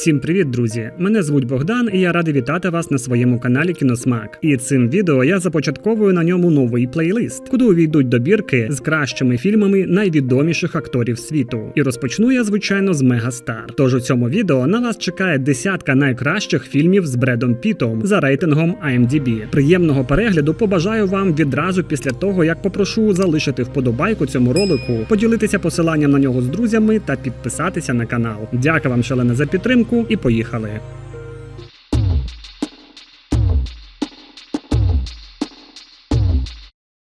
Всім привіт, друзі! Мене звуть Богдан, і я радий вітати вас на своєму каналі Кіносмак. І цим відео я започатковую на ньому новий плейлист, куди увійдуть добірки з кращими фільмами найвідоміших акторів світу. І розпочну я, звичайно, з Мегастар. Тож у цьому відео на вас чекає десятка найкращих фільмів з Бредом Пітом за рейтингом IMDb. Приємного перегляду побажаю вам відразу після того, як попрошу залишити вподобайку цьому ролику, поділитися посиланням на нього з друзями та підписатися на канал. Дякую вам шалене за підтримку і поїхали.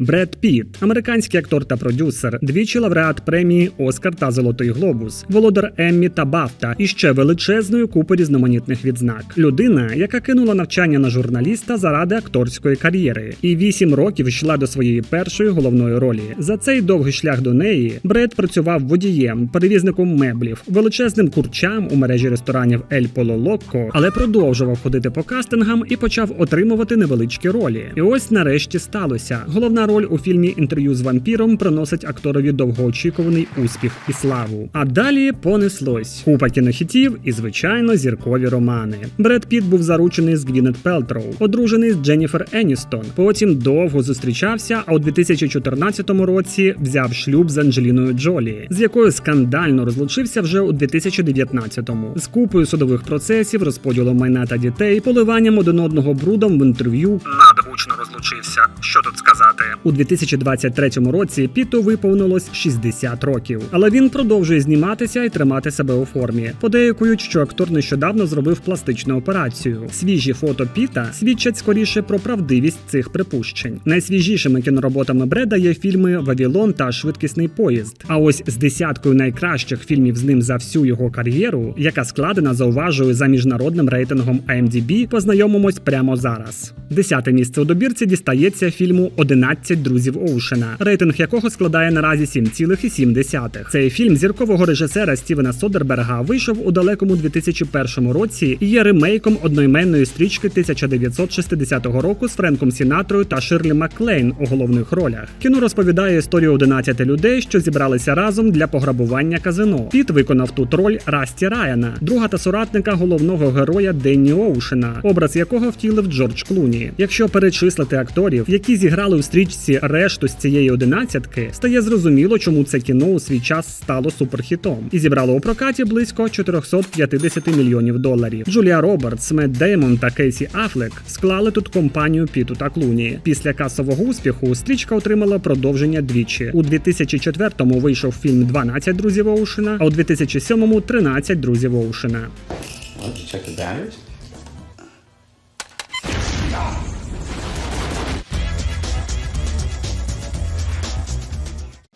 Бред Піт, американський актор та продюсер, двічі лауреат премії Оскар та Золотий Глобус, володар Еммі та Бафта і ще величезною купи різноманітних відзнак. Людина, яка кинула навчання на журналіста заради акторської кар'єри, і вісім років йшла до своєї першої головної ролі. За цей довгий шлях до неї Бред працював водієм, перевізником меблів, величезним курчам у мережі ресторанів Ель Поло Локко, але продовжував ходити по кастингам і почав отримувати невеличкі ролі. І ось нарешті сталося. Головна роль у фільмі Інтерв'ю з вампіром приносить акторові довгоочікуваний успіх і славу. А далі понеслось купа кінохітів і, звичайно, зіркові романи. Бред Піт був заручений з Гвінет Пелтроу, одружений з Дженніфер Еністон. Потім довго зустрічався, а у 2014 році взяв шлюб з Анджеліною Джолі, з якою скандально розлучився вже у 2019-му. З купою судових процесів, розподілом майна та дітей, поливанням один одного брудом в інтерв'ю. Надгучно розлучився. Що тут сказати? У 2023 році Піту виповнилось 60 років, але він продовжує зніматися і тримати себе у формі. Подеякують, що актор нещодавно зробив пластичну операцію. Свіжі фото Піта свідчать скоріше про правдивість цих припущень. Найсвіжішими кінороботами Бреда є фільми Вавілон та Швидкісний поїзд. А ось з десяткою найкращих фільмів з ним за всю його кар'єру, яка складена зауважую за міжнародним рейтингом IMDb, познайомимось прямо зараз. Десяте місце у добірці дістається фільму «11 друзів Оушена, рейтинг якого складає наразі 7,7. Цей фільм зіркового режисера Стівена Содерберга вийшов у далекому 2001 році і є ремейком одноіменної стрічки 1960 року з Френком Сінатрою та Ширлі Макклейн у головних ролях. Кіно розповідає історію 11 людей, що зібралися разом для пограбування казино. Піт виконав тут роль Расті Райана, друга та соратника головного героя Денні Оушена, образ якого втілив Джордж Клуні. Якщо перечислити акторів, які зіграли у стрічці решту з цієї одинадцятки, стає зрозуміло, чому це кіно у свій час стало суперхітом і зібрало у прокаті близько 450 мільйонів доларів. Джулія Робертс, Мед Деймон та Кейсі Афлек склали тут компанію Піту та Клуні. Після касового успіху стрічка отримала продовження двічі. У 2004-му вийшов фільм «12 друзів Оушена, а у 2007-му «13 друзів Оушена.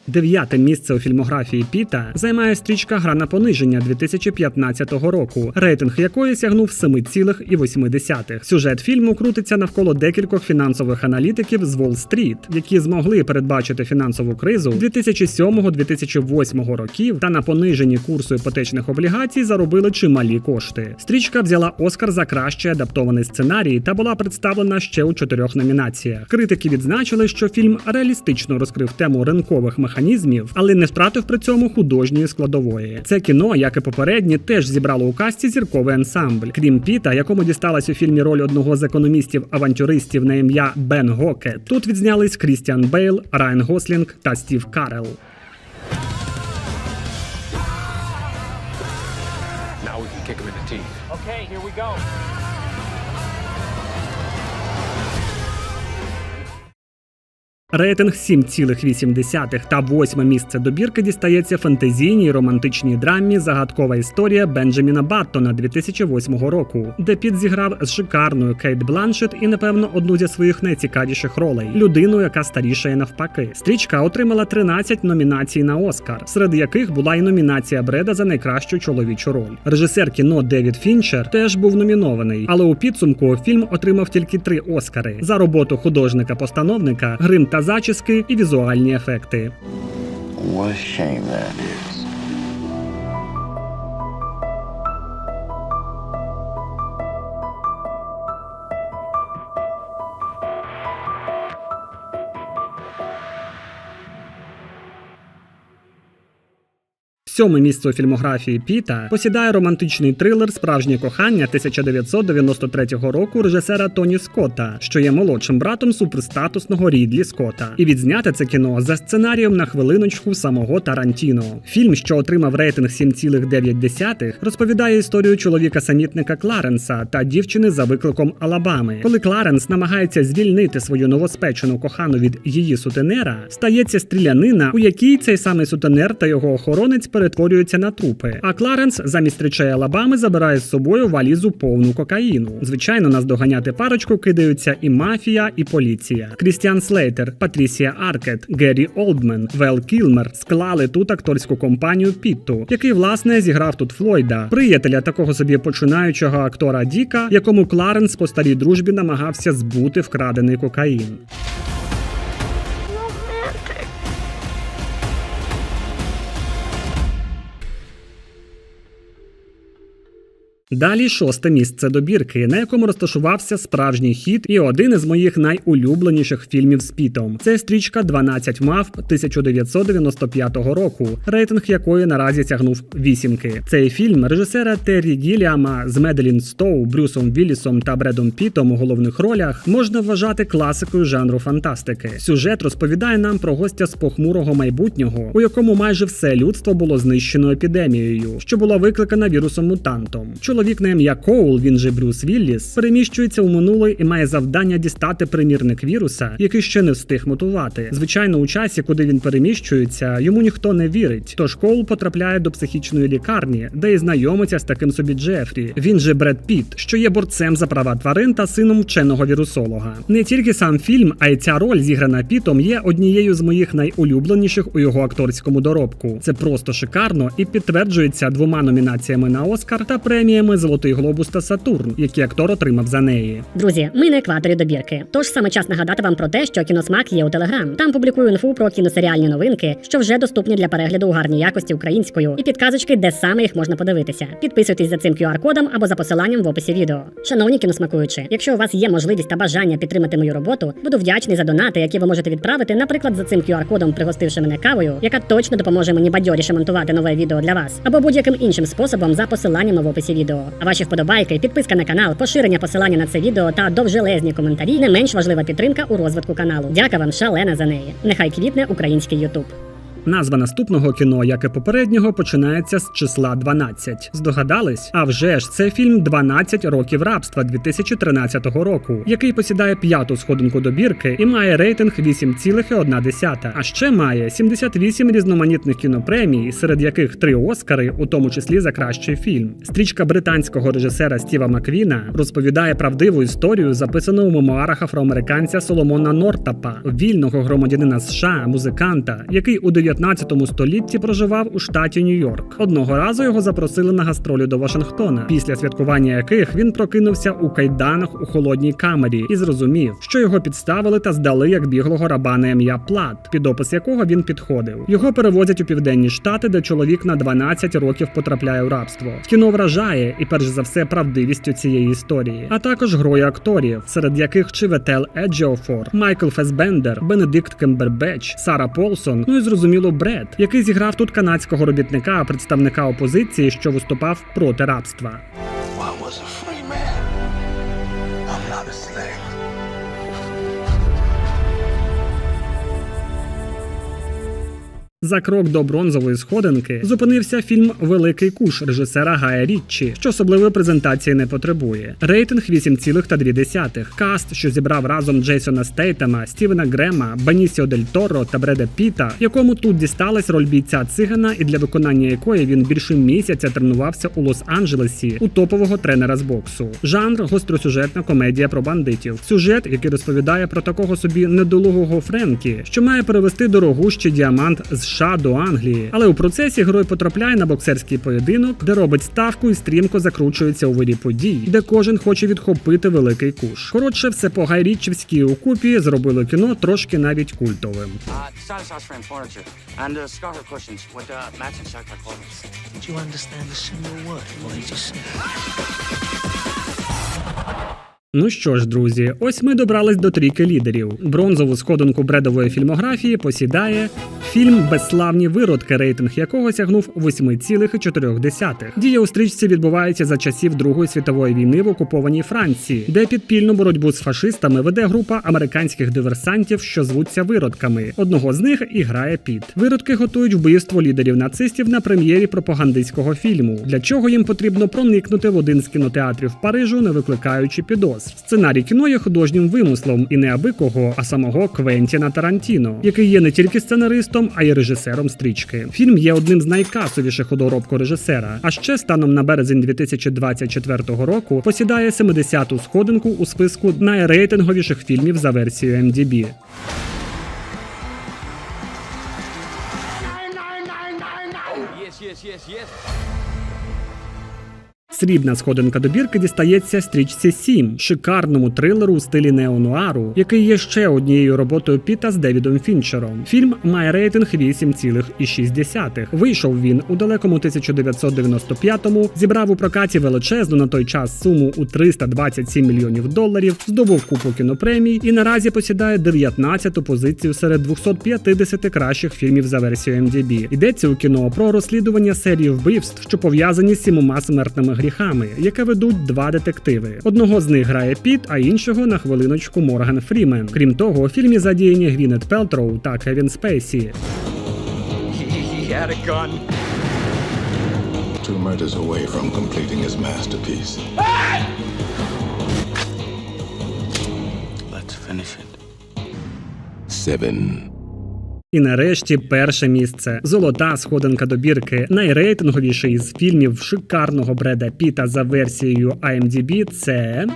Дев'яте місце у фільмографії Піта займає стрічка Гра на пониження 2015 року, рейтинг якої сягнув 7,8. Сюжет фільму крутиться навколо декількох фінансових аналітиків з Уолл-стріт, які змогли передбачити фінансову кризу 2007-2008 років та на пониженні курсу іпотечних облігацій заробили чималі кошти. Стрічка взяла Оскар за кращий адаптований сценарій та була представлена ще у чотирьох номінаціях. Критики відзначили, що фільм реалістично розкрив тему ринкових механізмів, але не втратив при цьому художньої складової. Це кіно, як і попередні, теж зібрало у касті зірковий ансамбль. Крім Піта, якому дісталась у фільмі роль одного з економістів-авантюристів на ім'я Бен Гокет. Тут відзнялись Крістіан Бейл, Райан Гослінг та Стів Карел. Рейтинг 7,8 та восьме місце добірки дістається фентезійній романтичній драмі Загадкова історія Бенджаміна Баттона 2008 року, де Піт зіграв з шикарною Кейт Бланшет і, напевно, одну зі своїх найцікавіших ролей людину, яка старішає навпаки. Стрічка отримала 13 номінацій на Оскар, серед яких була і номінація Бреда за найкращу чоловічу роль. Режисер кіно Девід Фінчер теж був номінований, але у підсумку фільм отримав тільки три Оскари за роботу художника-постановника, грим та зачіски і візуальні ефекти. Сьоме місце у фільмографії Піта посідає романтичний трилер Справжнє кохання 1993 року режисера Тоні Скотта, що є молодшим братом суперстатусного Рідлі Скотта. І відзняте це кіно за сценарієм на хвилиночку самого Тарантіно. Фільм, що отримав рейтинг 7,9, розповідає історію чоловіка-самітника Кларенса та дівчини за викликом Алабами. Коли Кларенс намагається звільнити свою новоспечену кохану від її сутенера, стається стрілянина, у якій цей самий сутенер та його охоронець перетворюються на трупи. А Кларенс замість речей Алабами забирає з собою валізу повну кокаїну. Звичайно, наздоганяти парочку кидаються і мафія, і поліція. Крістіан Слейтер, Патрісія Аркет, Геррі Олдмен, Вел Кілмер склали тут акторську компанію Пітту, який власне зіграв тут Флойда, приятеля такого собі починаючого актора Діка, якому Кларенс по старій дружбі намагався збути вкрадений кокаїн. Далі шосте місце добірки, на якому розташувався справжній хіт і один із моїх найулюбленіших фільмів з Пітом. Це стрічка «12 мавп 1995 року, рейтинг якої наразі тягнув вісімки. Цей фільм режисера Террі Гіліама з Меделін Стоу, Брюсом Віллісом та Бредом Пітом у головних ролях можна вважати класикою жанру фантастики. Сюжет розповідає нам про гостя з похмурого майбутнього, у якому майже все людство було знищено епідемією, що була викликана вірусом мутантом. Чоловік на ім'я Коул, він же Брюс Вілліс, переміщується у минуле і має завдання дістати примірник віруса, який ще не встиг мутувати. Звичайно, у часі, куди він переміщується, йому ніхто не вірить. Тож Коул потрапляє до психічної лікарні, де і знайомиться з таким собі Джефрі. Він же Бред Піт, що є борцем за права тварин та сином вченого вірусолога. Не тільки сам фільм, а й ця роль, зіграна Пітом, є однією з моїх найулюбленіших у його акторському доробку. Це просто шикарно і підтверджується двома номінаціями на Оскар та преміями Золотий Глобус та Сатурн, які актор отримав за неї. Друзі, ми на екваторі добірки. Тож саме час нагадати вам про те, що кіносмак є у Телеграм. Там публікую інфу про кіносеріальні новинки, що вже доступні для перегляду у гарній якості українською, і підказочки, де саме їх можна подивитися. Підписуйтесь за цим QR-кодом або за посиланням в описі відео. Шановні кіносмакуючі, якщо у вас є можливість та бажання підтримати мою роботу, буду вдячний за донати, які ви можете відправити, наприклад, за цим QR-кодом, пригостивши мене кавою, яка точно допоможе мені бадьоріше монтувати нове відео для вас, або будь-яким іншим способом за посиланнями в описі відео. А ваші вподобайки, підписка на канал, поширення посилання на це відео та довжелезні коментарі не менш важлива підтримка у розвитку каналу. Дяка вам шалена за неї. Нехай квітне український Ютуб. Назва наступного кіно, як і попереднього, починається з числа 12. Здогадались? А вже ж це фільм «12 років рабства 2013 року, який посідає п'яту сходинку добірки і має рейтинг 8,1. А ще має 78 різноманітних кінопремій, серед яких три Оскари, у тому числі за кращий фільм. Стрічка британського режисера Стіва Маквіна розповідає правдиву історію, записану у мемуарах афроамериканця Соломона Нортапа, вільного громадянина США, музиканта, який у 19 столітті проживав у штаті Нью-Йорк. Одного разу його запросили на гастролі до Вашингтона, після святкування яких він прокинувся у кайданах у холодній камері і зрозумів, що його підставили та здали як біглого раба на ім'я Плат, під опис якого він підходив. Його перевозять у південні штати, де чоловік на 12 років потрапляє у рабство. Кіно вражає і, перш за все, правдивістю цієї історії, а також грою акторів, серед яких Чиветел Еджіофор, Майкл Фесбендер, Бенедикт Кембербеч, Сара Полсон, ну і зрозуміло Бред, який зіграв тут канадського робітника, представника опозиції, що виступав проти рабства. За крок до бронзової сходинки зупинився фільм Великий куш режисера Гая Річчі, що особливої презентації не потребує. Рейтинг 8,2. Каст, що зібрав разом Джейсона Стейтема, Стівена Грема, Бенісіо Дель Торо та Бреда Піта, якому тут дісталась роль бійця цигана, і для виконання якої він більше місяця тренувався у Лос-Анджелесі у топового тренера з боксу. Жанр гостросюжетна комедія про бандитів. Сюжет, який розповідає про такого собі недолугого Френкі, що має перевести дорогущий діамант з США до Англії. Але у процесі герой потрапляє на боксерський поєдинок, де робить ставку і стрімко закручується у вирі подій, де кожен хоче відхопити великий куш. Коротше, все по гайрічівській укупі зробили кіно трошки навіть культовим. Uh, uh, uh. Did you understand a single word of what he just said? Ну що ж, друзі, ось ми добрались до трійки лідерів. Бронзову сходинку бредової фільмографії посідає фільм Безславні виродки, рейтинг якого сягнув 8,4. Дія у стрічці відбувається за часів Другої світової війни в окупованій Франції, де підпільну боротьбу з фашистами веде група американських диверсантів, що звуться виродками. Одного з них і грає Піт. Виродки готують вбивство лідерів нацистів на прем'єрі пропагандистського фільму, для чого їм потрібно проникнути в один з кінотеатрів Парижу, не викликаючи підозр. Сценарій кіно є художнім вимислом і не аби кого, а самого Квентіна Тарантіно, який є не тільки сценаристом, а й режисером стрічки. Фільм є одним з найкасовіших у доробку режисера. А ще станом на березень 2024 року посідає 70-ту сходинку у списку найрейтинговіших фільмів за версією MDB. Yes, yes, yes, yes. Срібна сходинка добірки дістається стрічці 7, шикарному трилеру у стилі неонуару, який є ще однією роботою Піта з Девідом Фінчером. Фільм має рейтинг 8,6. Вийшов він у далекому 1995-му, зібрав у прокаті величезну на той час суму у 327 мільйонів доларів, здобув купу кінопремій і наразі посідає 19-ту позицію серед 250 кращих фільмів за версією MDB. Йдеться у кіно про розслідування серії вбивств, що пов'язані з сімома смертними гріхами, яке ведуть два детективи. Одного з них грає Піт, а іншого на хвилиночку Морган Фрімен. Крім того, у фільмі задіяні Гвінет Пелтроу та Кевін Спейсі. He, he had a gun. Two murders away from completing his masterpiece. Let's finish it. Seven. І нарешті перше місце. Золота сходинка добірки. Найрейтинговіший з фільмів шикарного Бреда Піта за версією IMDb – це.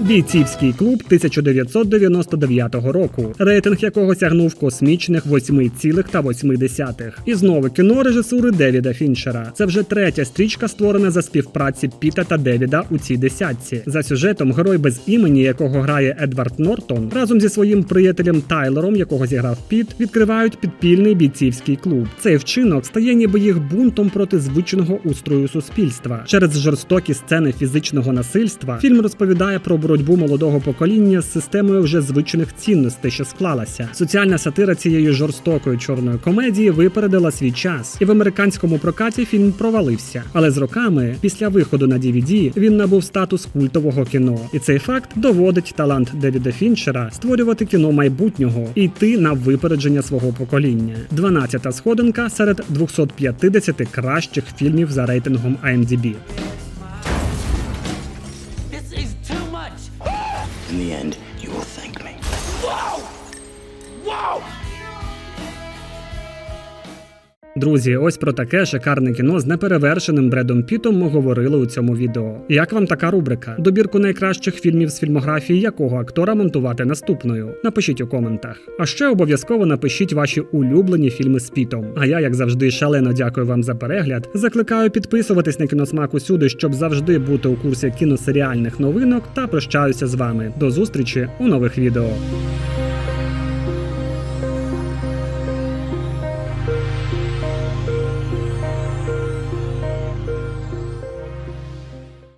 Бійцівський клуб 1999 року, рейтинг якого сягнув космічних 8,8. І знову кіно режисури Девіда Фінчера. Це вже третя стрічка, створена за співпраці Піта та Девіда у цій десятці. За сюжетом герой без імені, якого грає Едвард Нортон, разом зі своїм приятелем Тайлером, якого зіграв Піт, відкривають підпільний бійцівський клуб. Цей вчинок стає ніби їх бунтом проти звичного устрою суспільства. Через жорстокі сцени фізичного насильства фільм розповідає про боротьбу молодого покоління з системою вже звичних цінностей, що склалася. Соціальна сатира цієї жорстокої чорної комедії випередила свій час, і в американському прокаті фільм провалився. Але з роками, після виходу на DVD, він набув статус культового кіно. І цей факт доводить талант Девіда Фінчера створювати кіно майбутнього і йти на випередження свого покоління. 12-та сходинка серед 250 кращих фільмів за рейтингом IMDb. In the end, Друзі, ось про таке шикарне кіно з неперевершеним Бредом Пітом ми говорили у цьому відео. Як вам така рубрика? Добірку найкращих фільмів з фільмографії якого актора монтувати наступною? Напишіть у коментах. А ще обов'язково напишіть ваші улюблені фільми з Пітом. А я, як завжди, шалено дякую вам за перегляд. Закликаю підписуватись на кіносмак усюди, щоб завжди бути у курсі кіносеріальних новинок. Та прощаюся з вами. До зустрічі у нових відео.